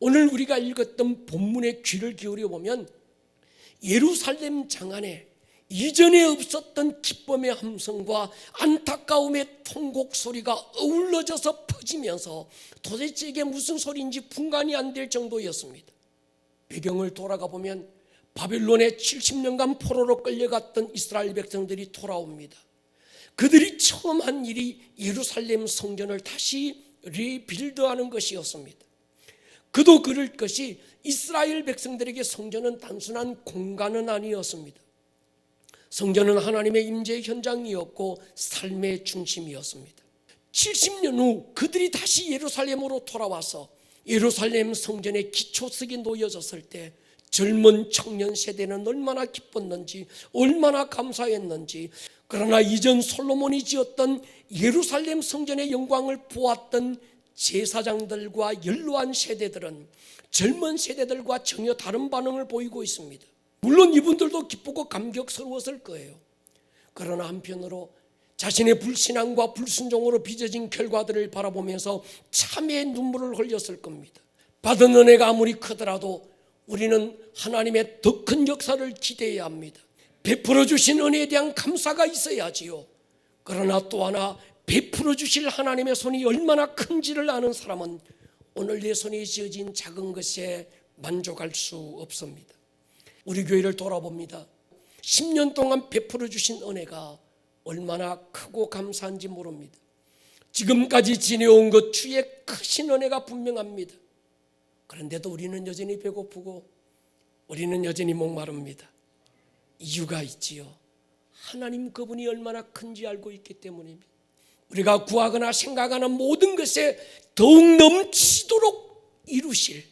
오늘 우리가 읽었던 본문의 귀를 기울여 보면 예루살렘 장안에 이전에 없었던 기쁨의 함성과 안타까움의 통곡 소리가 어울러져서 퍼지면서 도대체 이게 무슨 소리인지 분간이 안 될 정도였습니다. 배경을 돌아가 보면 바빌론에 70년간 포로로 끌려갔던 이스라엘 백성들이 돌아옵니다. 그들이 처음 한 일이 예루살렘 성전을 다시 리빌드하는 것이었습니다. 그도 그럴 것이 이스라엘 백성들에게 성전은 단순한 공간은 아니었습니다. 성전은 하나님의 임재 현장이었고 삶의 중심이었습니다. 70년 후 그들이 다시 예루살렘으로 돌아와서 예루살렘 성전의 기초석이 놓여졌을 때 젊은 청년 세대는 얼마나 기뻤는지 얼마나 감사했는지 그러나 이전 솔로몬이 지었던 예루살렘 성전의 영광을 보았던 제사장들과 연로한 세대들은 젊은 세대들과 전혀 다른 반응을 보이고 있습니다. 물론 이분들도 기쁘고 감격스러웠을 거예요. 그러나 한편으로 자신의 불신앙과 불순종으로 빚어진 결과들을 바라보면서 참의 눈물을 흘렸을 겁니다. 받은 은혜가 아무리 크더라도 우리는 하나님의 더 큰 역사를 기대해야 합니다. 베풀어 주신 은혜에 대한 감사가 있어야지요. 그러나 또 하나 베풀어 주실 하나님의 손이 얼마나 큰지를 아는 사람은 오늘 내 손에 지어진 작은 것에 만족할 수 없습니다. 우리 교회를 돌아봅니다. 10년 동안 베풀어 주신 은혜가 얼마나 크고 감사한지 모릅니다. 지금까지 지내온 것 주의 크신 은혜가 분명합니다. 그런데도 우리는 여전히 배고프고 우리는 여전히 목마릅니다. 이유가 있지요. 하나님 그분이 얼마나 큰지 알고 있기 때문입니다. 우리가 구하거나 생각하는 모든 것에 더욱 넘치도록 이루실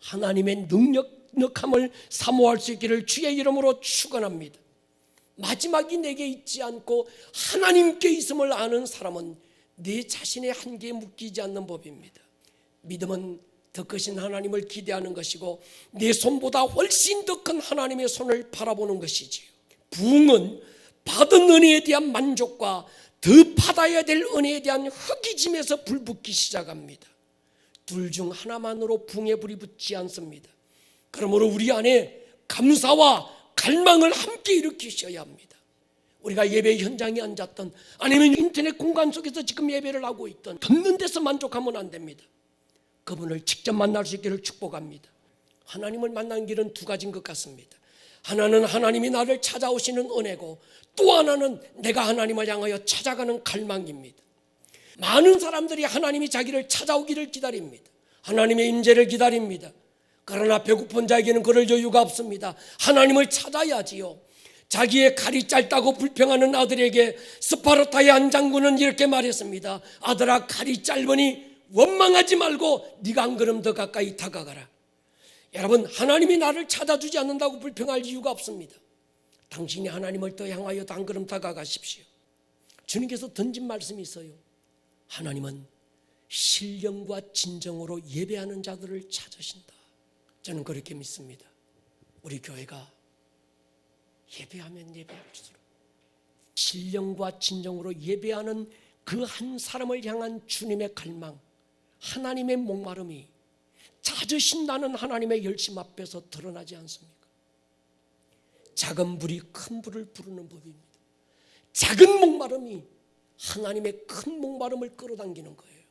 하나님의 능력함을 사모할 수 있기를 주의 이름으로 축원합니다. 마지막이 내게 있지 않고 하나님께 있음을 아는 사람은 내 자신의 한계에 묶이지 않는 법입니다. 믿음은 더 크신 하나님을 기대하는 것이고 내 손보다 훨씬 더 큰 하나님의 손을 바라보는 것이지요. 부흥은 받은 은혜에 대한 만족과 더 받아야 될 은혜에 대한 허기짐에서 불붙기 시작합니다. 둘 중 하나만으로 붕에 불이 붙지 않습니다. 그러므로 우리 안에 감사와 갈망을 함께 일으키셔야 합니다. 우리가 예배 현장에 앉았던 아니면 인터넷 공간 속에서 지금 예배를 하고 있던 듣는 데서 만족하면 안 됩니다. 그분을 직접 만날 수 있기를 축복합니다. 하나님을 만난 길은 두 가지인 것 같습니다. 하나는 하나님이 나를 찾아오시는 은혜고 또 하나는 내가 하나님을 향하여 찾아가는 갈망입니다. 많은 사람들이 하나님이 자기를 찾아오기를 기다립니다. 하나님의 임재를 기다립니다. 그러나 배고픈 자에게는 그럴 여유가 없습니다. 하나님을 찾아야지요. 자기의 칼이 짧다고 불평하는 아들에게 스파르타의 한 장군은 이렇게 말했습니다. 아들아 칼이 짧으니 원망하지 말고 네가 한 걸음 더 가까이 다가가라. 여러분 하나님이 나를 찾아주지 않는다고 불평할 이유가 없습니다. 당신이 하나님을 더 향하여 한 걸음 다가가십시오. 주님께서 던진 말씀이 있어요. 하나님은 신령과 진정으로 예배하는 자들을 찾으신다. 저는 그렇게 믿습니다. 우리 교회가 예배하면 예배할수록 신령과 진정으로 예배하는 그 한 사람을 향한 주님의 갈망, 하나님의 목마름이 찾으신다는 하나님의 열심 앞에서 드러나지 않습니까? 작은 불이 큰 불을 부르는 법입니다. 작은 목마름이 하나님의 큰 목마름을 끌어당기는 거예요.